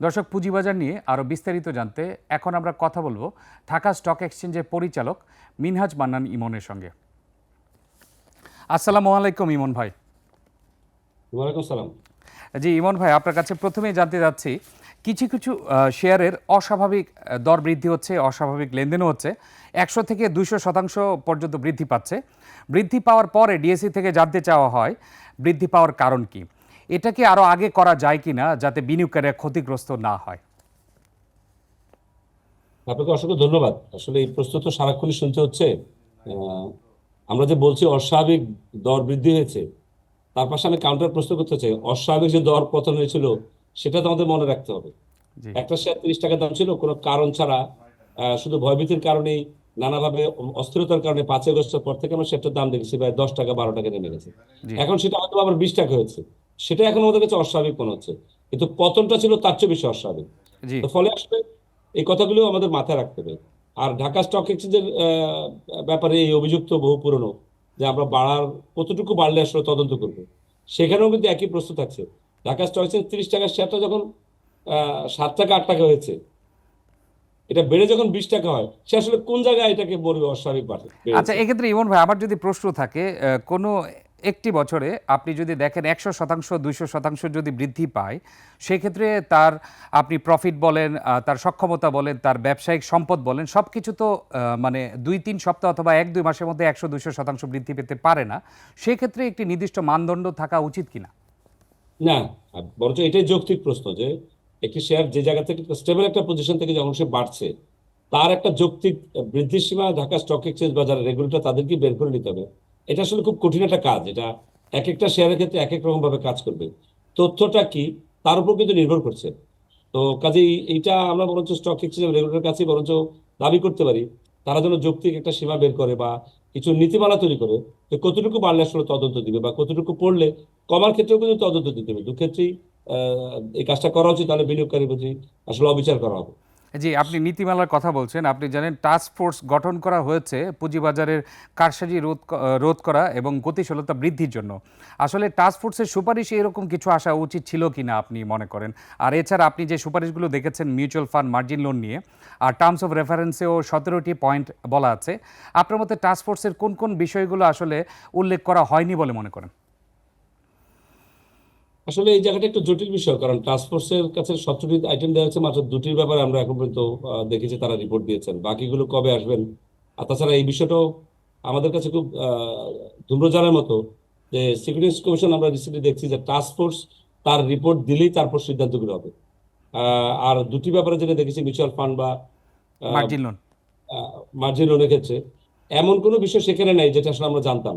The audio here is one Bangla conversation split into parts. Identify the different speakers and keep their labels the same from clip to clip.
Speaker 1: দর্শক পুঁজিবাজার নিয়ে আরও বিস্তারিত জানতে এখন আমরা কথা বলব ঢাকা স্টক এক্সচেঞ্জের পরিচালক মিনহাজ মান্নান ইমনের সঙ্গে। আসসালামু আলাইকুম ইমন ভাই।
Speaker 2: ওয়ালাইকুম সালাম
Speaker 1: জি ইমন ভাই আপনার কাছে প্রথমেই জানতে যাচ্ছি কিছু কিছু শেয়ারের অস্বাভাবিক দর বৃদ্ধি হচ্ছে অস্বাভাবিক লেনদেনও হচ্ছে একশো থেকে দুইশো শতাংশ পর্যন্ত বৃদ্ধি পাচ্ছে। বৃদ্ধি পাওয়ার পরে ডিএসসি থেকে জানতে চাওয়া হয় বৃদ্ধি পাওয়ার কারণ কি? এটা কি আরও আগে করা যায় কি না যাতে বিনিয়োগকারীরা ক্ষতিগ্রস্ত না হয়?
Speaker 2: আপনাকে অসংখ্য ধন্যবাদ। আসলে এই প্রশ্ন তো সারাক্ষণই শুনতে হচ্ছে। আমরা যে বলছি অস্বাভাবিক দর বৃদ্ধি হয়েছে তার পাশে আমি কাউন্টার প্রশ্ন করতে চাই। অস্বাভাবিক যে দর পতন হয়েছিল সেটা তো আমাদের মনে রাখতে হবে। একটা শেয়ার তিরিশ টাকা দাম ছিল কোনো কারণ ছাড়া শুধু ভয়ভীতির কারণেই নানাভাবে অস্থিরতার কারণে পাঁচ আগস্টের পর থেকে আমরা সেটার দাম দেখেছি প্রায় দশ টাকা বারো টাকা নেমে গেছে। এখন সেটা হয়তো আবার বিশ টাকা হয়েছে। সেটা এখন আমাদের কাছে অস্বাভাবিক মনে হচ্ছে। কিন্তু পতনটা ছিল তার চেয়ে বেশি অস্বাভাবিক। ফলে আসলে এই কথাগুলো আমাদের মাথায় রাখতে হবে। আর ঢাকা স্টক এক্সচেঞ্জের ব্যাপারে এই অভিযোগ তো বহু পুরনো যে আমরা বাড়ার কতটুকু বাড়লে আসলে তদন্ত করব সেখানেও কিন্তু একই প্রশ্ন থাকছে। ঢাকা স্টক এক্সচেঞ্জ তিরিশ টাকার শেয়ারটা যখন আহ, সাত টাকা আট টাকা হয়েছে এটা বেড়ে যখন বিশ টাকা হয় সে আসলে কোন জায়গায় এটাকে বলবে অস্বাভাবিক বাড়ে?
Speaker 1: আচ্ছা এক্ষেত্রে ইমন ভাই আমার যদি প্রশ্ন থাকে কোনো একটি বছরে আপনি যদি দেখেন একশো শতাংশ, দুইশো শতাংশ যদি বৃদ্ধি পায়, সেক্ষেত্রে তার আপনি প্রফিট বলেন তার সক্ষমতা বলেন, তার ব্যবসায়িক সম্পদ বলেন সব কিছু তো মানে দুই, তিন সপ্তাহ অথবা এক, দুই মাসের মধ্যে একশো, দুইশো শতাংশ বৃদ্ধি পেতে পারে না, সেক্ষেত্রে একটি নির্দিষ্ট মানদণ্ড থাকা উচিত কিনা?
Speaker 2: না বরঞ্চ এটাই যৌক্তিক প্রশ্ন যে, একটি শেয়ার যে জায়গা থেকে স্টেবল একটা পজিশন থেকে যখন সে বাড়ছে, তার একটা যৌক্তিক বৃদ্ধির সীমা ঢাকা স্টক এক্সচেঞ্জ বাজারে রেগুলেটর তাদেরকে বের করে নিতে হবে। এটা আসলে খুব কঠিন একটা কাজ। এটা এক একটা শেয়ারের ক্ষেত্রে এক এক রকম ভাবে কাজ করবে। তথ্যটা কি? তার উপর কিন্তু নির্ভর করছে। তো কাজেই এইটা আমরা বরঞ্চ স্টক এক্সচেঞ্জ রেগুলেটর কাছে বরঞ্চ দাবি করতে পারি। তারা যেন যৌক্তিক একটা সীমা বের করে বা কিছু নীতিমালা তৈরি করে যে কতটুকু বাড়লে আসলে তদন্ত দিবে বা কতটুকু পড়লে কমার ক্ষেত্রেও কিন্তু তদন্ত দিতে হবে। দু ক্ষেত্রেই আহ, এই কাজটা করা উচিত তাহলে বিনিয়োগকারীর প্রতি আসলে অবিচার করা হবে।
Speaker 1: জি, আপনি নীতিমালার কথা বলছেন। আপনি জানেন টাস্ক ফোর্স গঠন করা হয়েছে পুঁজিবাজারের কারসাজি রোধ রোধ করা এবং গতিশীলতা বৃদ্ধির জন্য। আসলে টাস্ক ফোর্সের সুপারিশে এরকম কিছু আসা উচিত ছিল কি না আপনি মনে করেন? আর এছাড়া আপনি যে সুপারিশগুলো দেখেছেন মিউচুয়াল ফান্ড মার্জিন লোন নিয়ে, আর টার্মস অফ রেফারেন্সেও সতেরোটি পয়েন্ট বলা আছে। আপনার মতে টাস্ক ফোর্সের কোন কোন বিষয়গুলো আসলে উল্লেখ করা হয়নি বলে মনে করেন?
Speaker 2: আসলে এই জায়গাটা একটু জটিল বিষয় কারণ টাস্কফোর্সের কাছে সতেরোটি আইটেম দেওয়া হচ্ছে মাত্র দুটির ব্যাপারে আমরা এখন পর্যন্ত দেখেছি তারা রিপোর্ট দিয়েছেন। বাকিগুলো কবে আসবেন? আর তাছাড়া এই বিষয়টাও আমাদের কাছে খুব আহ, ধূম্রজালের মতো যে সিকিউরিটিজ কমিশন আমরা রিসেন্টলি দেখছি যে টাস্কফোর্স তার রিপোর্ট দিলেই তারপর সিদ্ধান্তগুলো হবে। আর দুটি ব্যাপারে যেটা দেখেছি মিউচুয়াল ফান্ড বা
Speaker 1: মার্জিন লোন
Speaker 2: মার্জিন লোনের ক্ষেত্রে এমন কোনো বিষয় সেখানে নাই যেটা আসলে আমরা জানতাম।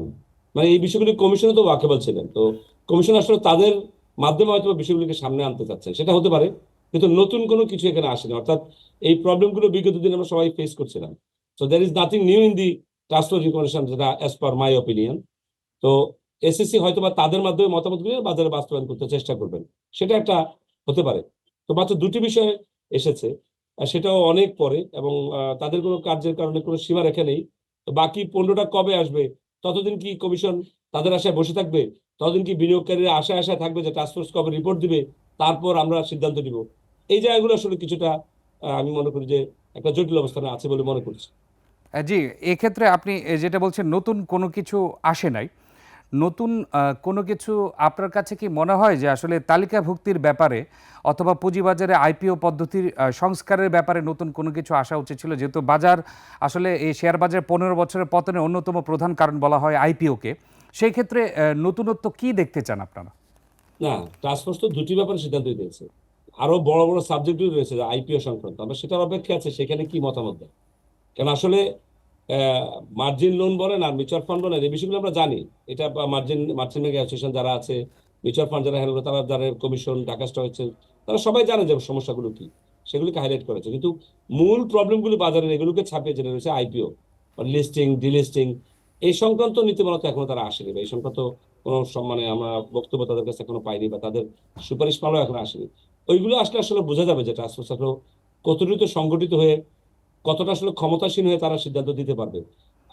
Speaker 2: মানে এই বিষয়গুলি কমিশনে তো ওয়াকেবল ছিলেন। তো কমিশন আসলে তাদের মাধ্যমে হয়তো বিষয়গুলিকে সামনে আনতে চাচ্ছেন। সেটা হতে পারে, কিন্তু নতুন কোনো কিছু এখানে আসেনি। অর্থাৎ এই প্রবলেমগুলো বিগত দিনে আমরা সবাই ফেস করছিলাম। So there is nothing new in the transfer recommendation যেটা অ্যাজ পার মাই অপিনিয়ন তো এসএসসি হয়তো বা তাদের মাধ্যমে মতামতগুলি বাজারে বাস্তবায়ন করতে চেষ্টা করবেন। সেটা একটা হতে পারে। তো মাত্র দুটি বিষয় এসেছে সেটাও অনেক পরে এবং তাদের কোনো কার্যের কারণে কোনো সীমা রেখে নেই বাকি পনেরোটা কবে আসবে, ততদিন কি কমিশন তাদের আশায় বসে থাকবে। ততদিন কি বিনিয়োগকারীরা আশায় আশায় থাকবে যে টাস্কফোর্স কবে রিপোর্ট দিবে, তারপর আমরা সিদ্ধান্ত নিব। এই জায়গাগুলো আসলে কিছুটা আমি মনে করি যে একটা জটিল অবস্থানে আছে বলে মনে করছি।
Speaker 1: জি, এক্ষেত্রে আপনি যেটা বলছেন, নতুন কোনো কিছু আসে নাই। নতুন কোনো কিছু আপনার কাছে কি মনে হয় যে আসলে তালিকাভুক্তির ব্যাপারে অথবা পুঁজিবাজারে আইপিও পদ্ধতির সংস্কারের ব্যাপারে নতুন কোনো কিছু আসা উচিত ছিল? যেহেতু বাজার আসলে এই শেয়ার বাজার পনেরো বছরের পতনের অন্যতম প্রধান কারণ বলা হয় আইপিওকে সেই ক্ষেত্রে নতুনত্ব কি দেখতে চান আপনারা?
Speaker 2: না টাস্কফোর্স তো দুটি ব্যাপারে সিদ্ধান্ত দিয়েছে। আরও বড় বড় সাবজেক্টও রয়েছে আইপিও সংক্রান্ত। আমরা সেটার অপেক্ষা আছে, সেখানে কি মতামত দেয়? কারণ আসলে মার্জিন লোন বলেন আর মিউচুয়াল ফান্ড বলেন, এই বিষয়গুলো আমরা জানি। এটা মার্জিন মার্জিন অ্যাসোসিয়েশন যারা আছে মিউচুয়াল ফান্ড যারা হ্যান্ডেল তারা যারা কমিশন ঢাকা স্টক এক্সচেঞ্জ তারা সবাই জানে যে সমস্যাগুলো কি। সেগুলোকে হাইলাইট করেছে। কিন্তু মূল প্রবলেমগুলি বাজারের, এগুলোকে ছাপিয়ে যেটা রয়েছে আইপিও লিস্টিং ডিলিস্টিং এই সংক্রান্ত নীতিমালা তো এখনও তারা আসেনি বা এই সংক্রান্ত কোনো সম- মানে আমরা বক্তব্য তাদের কাছে এখনও পাইনি বা তাদের সুপারিশ মালাও এখনও আসেনি। ওইগুলো আসলে আসলে বোঝা যাবে যে ট্রান্সফোর্স আসলে কতটুকু সংগঠিত হয়ে কতটা আসলে ক্ষমতাসীন হয়ে তারা সিদ্ধান্ত দিতে পারবে।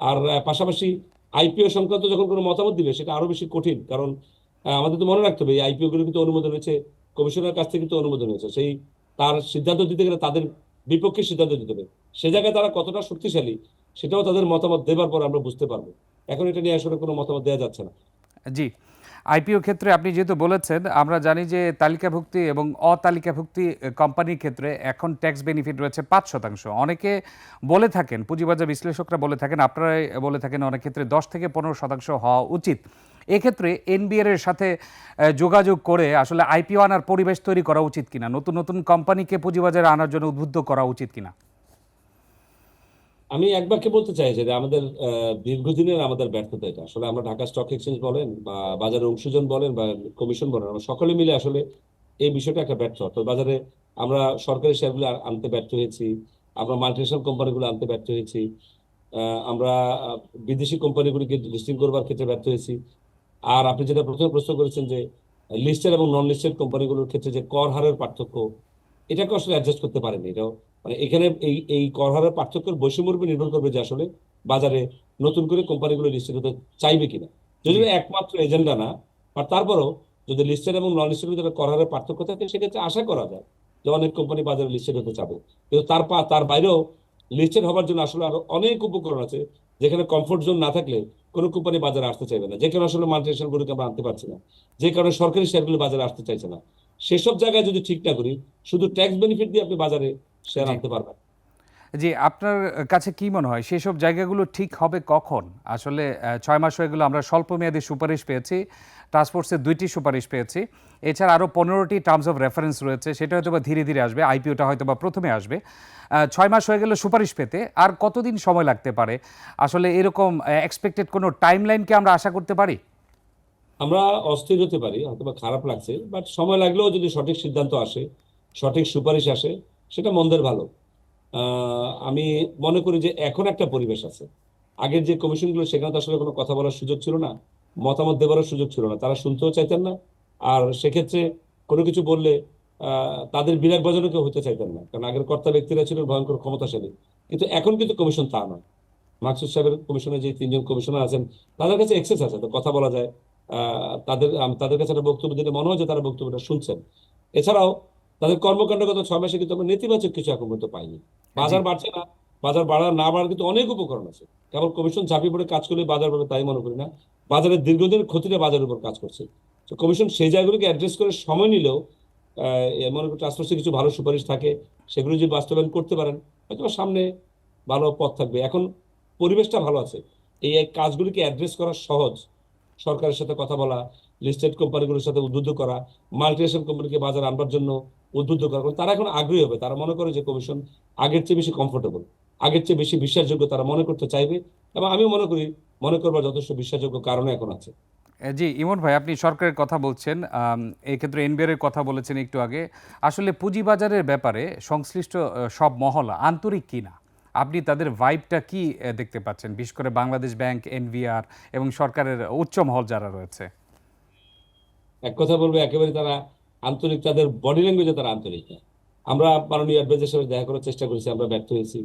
Speaker 2: আর পাশাপাশি আইপিও সংক্রান্ত যখন কোনো মতামত দিবে, সেটা আরও বেশি কঠিন। কারণ আমাদের তো মনে রাখতে হবে, এই আইপিও গুলো কিন্তু অনুমোদন হয়েছে কমিশনের কাছ থেকে কিন্তু অনুমোদন হয়েছে। সেই তার সিদ্ধান্ত দিতে গেলে তাদের বিপক্ষে সিদ্ধান্ত দিতে হবে। সে জায়গায় তারা কতটা শক্তিশালী সেটাও তাদের মতামত দেবার পর আমরা বুঝতে পারব। এখন এটা নিয়ে আসলে কোনো মতামত দেওয়া যাচ্ছে না।
Speaker 1: জি। আইপিও ক্ষেত্রে আপনি যেহেতু বলেছেন, আমরা জানি যে তালিকাভুক্তি এবং অতালিকাভুক্তি কোম্পানির ক্ষেত্রে এখন ট্যাক্স বেনিফিট রয়েছে পাঁচ শতাংশ। অনেকে বলে থাকেন, পুঁজিবাজার বিশ্লেষকরা বলে থাকেন, আপনারাই বলে থাকেন অনেক ক্ষেত্রে দশ থেকে পনেরো শতাংশ হওয়া উচিত। এক্ষেত্রে এনবিআর এর সাথে যোগাযোগ করে আসলে আইপিও আনার পরিবেশ তৈরি করা উচিত কিনা, নতুন নতুন কোম্পানিকে পুঁজিবাজারে আনার জন্য উদ্বুদ্ধ করা উচিত কিনা?
Speaker 2: আমি এক বাক্যে বলতে চাই যে আমাদের দীর্ঘদিনের আমাদের ব্যর্থতা এটা। আসলে আমরা ঢাকা স্টক এক্সচেঞ্জ বলেন বা বাজারে অংশীজন বলেন বা কমিশন বলেন, আমরা সকলে মিলে আসলে এই বিষয়টা একটা ব্যর্থ। তো বাজারে আমরা সরকারি শেয়ারগুলো আনতে ব্যর্থ হয়েছি, আমরা মাল্টিনেশনাল কোম্পানিগুলো আনতে ব্যর্থ হয়েছি আমরা বিদেশি কোম্পানিগুলিকে লিস্টিং করবার ক্ষেত্রে ব্যর্থ হয়েছি। আর আপনি যেটা প্রথমে প্রশ্ন করেছেন যে লিস্টেড এবং নন লিস্টেড কোম্পানিগুলোর ক্ষেত্রে যে কর হারের পার্থক্য এটাকে আসলে অ্যাডজাস্ট করতে পারেনি। এটাও মানে এখানে এই এই কর হারের পার্থক্যের বৈষম্যের উপর নির্ভর করবে যে আসলে বাজারে নতুন করে কোম্পানিগুলো লিস্টেড হতে চাইবে কিনা। যদি একমাত্র এজেন্ডা না আর তারপরও যদি লিস্টেড এবং নন লিস্টেড ভিতরে কর হারের পার্থক্য থাকে সেক্ষেত্রে আশা করা যায় যে অনেক কোম্পানি বাজারে লিস্টেড হতে চাবে। কিন্তু তার পা তার বাইরেও লিস্টেড হবার জন্য আসলে আরও অনেক উপকরণ আছে যেখানে কমফোর্ট জোন না থাকলে কোনো কোম্পানি বাজারে আসতে চাইবে না। যে কারণে আসলে মাল্টিনেশনাল গুলোকে আমরা আনতে পারছি না। যে কারণে সরকারি শেয়ারগুলো বাজারে আসতে চাইছে না। সেসব জায়গায় যদি ঠিক না করি শুধু ট্যাক্স বেনিফিট দিয়ে আপনি বাজারে শেয়ার আনতে পারবেন।
Speaker 1: জি আপনার কাছে কি মনে হয় সেসব জায়গাগুলো ঠিক হবে কখন? আসলে ছয় মাস হয়ে গেলো আমরা স্বল্প মেয়াদী সুপারিশ পেয়েছি টাস্কফোর্সের দুইটি সুপারিশ পেয়েছি। এছাড়া আরও পনেরোটি টার্মস অফ রেফারেন্স রয়েছে সেটা হয়তো বা ধীরে ধীরে আসবে আইপিওটা হয়তো বা প্রথমে আসবে। ছয় মাস হয়ে গেলে সুপারিশ পেতে আর কতদিন সময় লাগতে পারে? আসলে এরকম এক্সপেক্টেড কোনো টাইম টাইমলাইনকে আমরা আশা করতে পারি?
Speaker 2: আমরা অস্থির হতে পারি হয়তো বা খারাপ লাগছে বাট সময় লাগলেও যদি সঠিক সিদ্ধান্ত আসে, সঠিক সুপারিশ আসে, সেটা মন্দের ভালো। আমি মনে করি যে এখন একটা পরিবেশ আছে। আগের যে কমিশনগুলো, সেখানে তো আসলে কোনো কথা বলার সুযোগ ছিল না, মতামত দেওয়ারও সুযোগ ছিল না, তারা শুনতেও চাইতেন না। আর সেক্ষেত্রে কোনো কিছু বললে তাদের বিরাট বজনও কেউ হতে চাইতেন না, কারণ আগের কর্তা ব্যক্তিরা ছিল ভয়ঙ্কর ক্ষমতাশালী। কিন্তু এখন কিন্তু কমিশন তা নয়। মাকসুদ সাহেবের কমিশনে যে তিনজন কমিশনার আছেন, তাদের কাছে এক্সেস আছে, তো কথা বলা যায়। তাদের তাদের কাছে একটা বক্তব্য দিলে মনে হয় যে তারা বক্তব্যটা শুনছেন। এছাড়াও তাদের কর্মকাণ্ডগত ছয় মাসে কিন্তু আমরা নেতিবাচক কিছু এখন পর্যন্ত পাইনি। বাজার বাড়ছে না বাজার বাড়া না বাড়ার কিন্তু অনেক উপকরণ আছে। কেবল কমিশন ঝাঁপিয়ে পড়ে কাজ করলে বাজার বাড়বে তাই মনে করি না। বাজারের দীর্ঘদিনের ক্ষতিটা বাজারের উপর কাজ করছে। তো কমিশন সেই জায়গাগুলোকে অ্যাড্রেস করে সময় নিলেও আহ, মনে করি ট্রান্সফার্সে কিছু ভালো সুপারিশ থাকে। সেগুলো যদি বাস্তবায়ন করতে পারেন হয়তো বা সামনে ভালো পথ থাকবে। এখন পরিবেশটা ভালো আছে। এই কাজগুলিকে অ্যাড্রেস করা সহজ। সরকারের সাথে কথা বলা লিস্টেড কোম্পানিগুলোর সাথে উদ্বুদ্ধ করা মাল্টিনেশনাল কোম্পানিকে বাজারে আনবার জন্য উদ্বুদ্ধ করা কারণ তারা এখন আগ্রহী হবে। তারা মনে করে যে কমিশন আগের চেয়ে বেশি কমফোর্টেবল আগের চেয়ে বেশি বিশ্বাসযোগ্য তারা মনে করতে চাইবে এবং আমিও মনে করি মনে করবার যথেষ্ট বিশ্বাসযোগ্য কারণে এখন আছে।
Speaker 1: জি ইমন ভাই আপনি সরকারের কথা বলছেন আম, এই ক্ষেত্রে এনবিআর এর কথা বলেছেন একটু আগে। আসলে পুঁজিবাজারের ব্যাপারে সংশ্লিষ্ট সব মহল আন্তরিক কিনা? আপনি তাদের ভাইবটা কি দেখতে পাচ্ছেন? বিশেষ করে বাংলাদেশ ব্যাংক, এনভিআর এবং সরকারের উচ্চ মহল যারা রয়েছে।
Speaker 2: এক কথা বলব, একেবারে তারা আন্তরিক তাদের বডি ল্যাঙ্গুয়েজে তারা আন্তরিক আমরা মাননীয় অ্যাডভাইজার সাথে দেখা করার চেষ্টা করেছি, আমরা ব্যর্থ হয়েছি।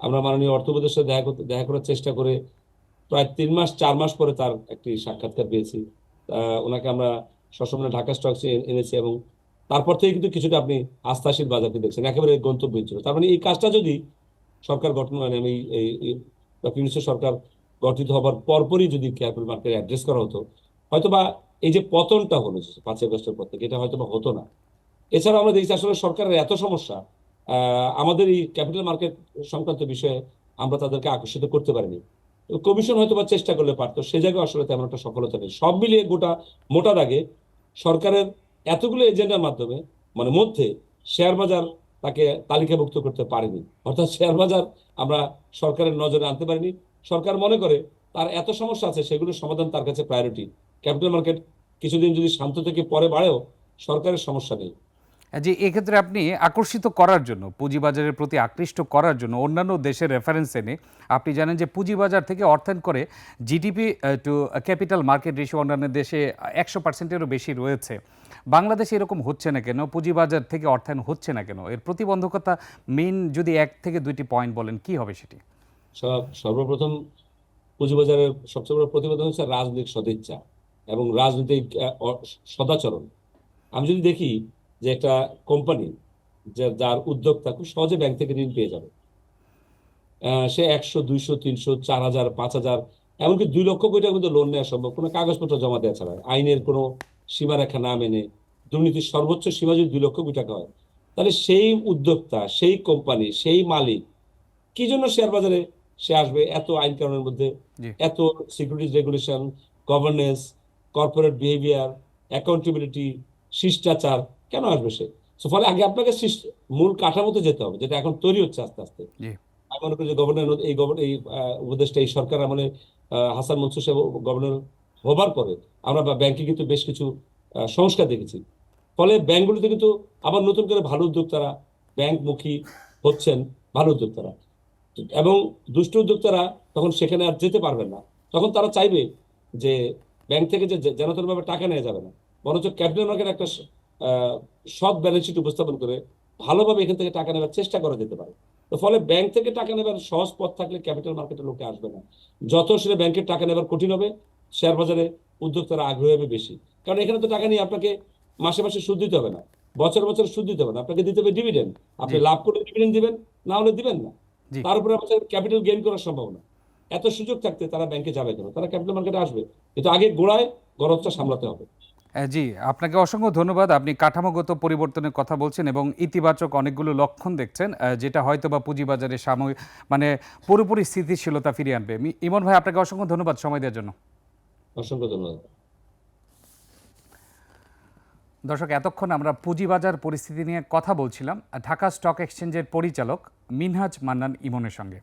Speaker 2: আমরা মাননীয় অর্থ সাথে দেখা করতে, দেখা করার চেষ্টা করে প্রায় তিন মাস, চার মাস পরে তার একটি সাক্ষাৎকার পেয়েছি। ওনাকে আমরা সসম্মানে ঢাকা স্টক এনেছি এবং তারপর থেকে কিন্তু কিছুটা আপনি আস্থাশীল বাজারকে দেখছেন, একেবারে গন্তব্য ছিল তার মানে এই কাজটা যদি সরকার গঠন মানে আমি এই ডক্টর সরকার গঠিত হবার পরপরই যদি ক্যাপিটাল মার্কেট অ্যাড্রেস করা হতো, হয়তোবা এই যে পতনটা হলো পাঁচই আগস্টের পর থেকে, এটা হয়তো বা হতো না। এছাড়া আমরা দেখছি আসলে সরকারের এত সমস্যা আমাদের এই ক্যাপিটাল মার্কেট সংক্রান্ত বিষয়ে আমরা তাদেরকে আকর্ষিত করতে পারিনি। কমিশন হয়তো বা চেষ্টা করলে পারতো, সে জায়গায় আসলে তেমন একটা সফলতা নেই। সব মিলিয়ে গোটা, মোটা দাগে সরকারের এতগুলো এজেন্ডার মাধ্যমে মানে মধ্যে শেয়ার বাজার তাকে তালিকাভুক্ত করতে পারেনি। অর্থাৎ শেয়ার বাজার আমরা সরকারের নজরে আনতে পারিনি। সরকার মনে করে তার এত সমস্যা আছে, সেগুলোর সমাধান তার কাছে প্রায়োরিটি ক্যাপিটাল মার্কেট কিছুদিন যদি শান্ত থেকে পরে বাড়েও সরকারের সমস্যা নেই।
Speaker 1: যে এক্ষেত্রে আপনি আকর্ষিত করার জন্য, পুঁজিবাজারের প্রতি আকৃষ্ট করার জন্য, অন্যান্য দেশের রেফারেন্স এনে আপনি জানেন যে পুঁজিবাজার থেকে অর্থায়ন করে GDP to capital market ratio অন্যান্য দেশে একশো পার্সেন্টেরও বেশি রয়েছে। বাংলাদেশে এরকম হচ্ছে না কেন? পুঁজিবাজার থেকে অর্থায়ন হচ্ছে না কেন? এর প্রতিবন্ধকতা মেইন যদি এক থেকে দুইটি পয়েন্ট বলেন, কি হবে সেটি?
Speaker 2: সর্বপ্রথম পুঁজিবাজারের সবচেয়ে বড় প্রতিবেদন হচ্ছে রাজনৈতিক সদিচ্ছা এবং রাজনৈতিক সদাচরণ। আমি যদি দেখি যে একটা কোম্পানি যে যার উদ্যোক্তা খুব সহজে ব্যাংক থেকে ঋণ পেয়ে যাবে। সে একশো দুইশো তিনশো চার হাজার পাঁচ হাজার এমনকি দুই লক্ষ কোটি টাকা কিন্তু লোন নেওয়া সম্ভব। কোনো কাগজপত্র জমা দেওয়া ছাড়া। আইনের কোনো সীমারেখা না মেনে দুর্নীতির সর্বোচ্চ সীমা যদি দুই লক্ষ কোটি টাকা হয় তাহলে সেই উদ্যোক্তা সেই কোম্পানি সেই মালিক কি জন্য শেয়ার বাজারে সে আসবে? এত আইন কানুনের মধ্যে এত securities regulation governance corporate behaviour accountability শিষ্টাচার কেন আসবে সে? ফলে আগে আপনাকে মূল কাঠামোতে যেতে হবে যেটা এখন তৈরি হচ্ছে আস্তে আস্তে। আমি মনে করি যে গভর্নর এই এই আহ, উপদেষ্টা এই সরকার আমলে হাসান মনসুর সাহেব গভর্নর হবার পরে আমরা ব্যাংকে কিন্তু বেশ কিছু সংস্কার দেখেছি। ফলে ব্যাংকগুলিতে কিন্তু আবার নতুন করে ভালো উদ্যোক্তারা ব্যাংকমুখী হচ্ছেন ভালো উদ্যোক্তারা। এবং দুষ্ট উদ্যোক্তারা তখন সেখানে আর যেতে পারবেন না। তখন তারা চাইবে যে ব্যাংক থেকে যে যেন তেনভাবে টাকা নেওয়া যাবে না। বরঞ্চ ক্যাপিটাল মার্কেট একটা সৎ ব্যালেন্স শিট উপস্থাপন করে ভালোভাবে এখান থেকে টাকা নেওয়ার চেষ্টা করা যেতে পারে। তো ফলে ব্যাংক থেকে টাকা নেবার সহজ পথ থাকলে ক্যাপিটাল মার্কেটে লোকে আসবে না। যত সেটা ব্যাংকের টাকা নেবার কঠিন হবে শেয়ার বাজারে উদ্যোক্তারা আগ্রহী হবে বেশি। কারণ এখানে তো টাকা নিয়ে আপনাকে মাসে মাসে সুদ দিতে হবে না বছর বছর সুদ দিতে হবে না। আপনাকে দিতে হবে ডিভিডেন্ড আপনি লাভ করে ডিভিডেন্ড দিবেন না হলে দিবেন না। তার উপরে আপনার ক্যাপিটাল গেইন করার সম্ভাবনা। এত সুযোগ থাকতে তারা ব্যাংকে যাবে কেন? তারা ক্যাপিটাল মার্কেটে আসবে। কিন্তু আগে গোড়ায় গরজটা সামলাতে হবে।
Speaker 1: জি আপনাকে অসংখ্য ধন্যবাদ। আপনি কাঠামোগত পরিবর্তনের কথা বলছেন এবং ইতিবাচক অনেকগুলো লক্ষণ দেখছেন যেটা হয়তো বা পুঁজিবাজারে সাময়িক মানে পুরোপুরি স্থিতিশীলতা ফিরিয়ে আনবে। ইমন ভাই আপনাকে অসংখ্য ধন্যবাদ সময় দেওয়ার জন্য।
Speaker 2: অসংখ্য ধন্যবাদ।
Speaker 1: দর্শক এতক্ষণ আমরা পুঁজিবাজার পরিস্থিতি নিয়ে কথা বলছিলাম। ঢাকা স্টক এক্সচেঞ্জের পরিচালক মিনহাজ মান্নান ইমনের সঙ্গে।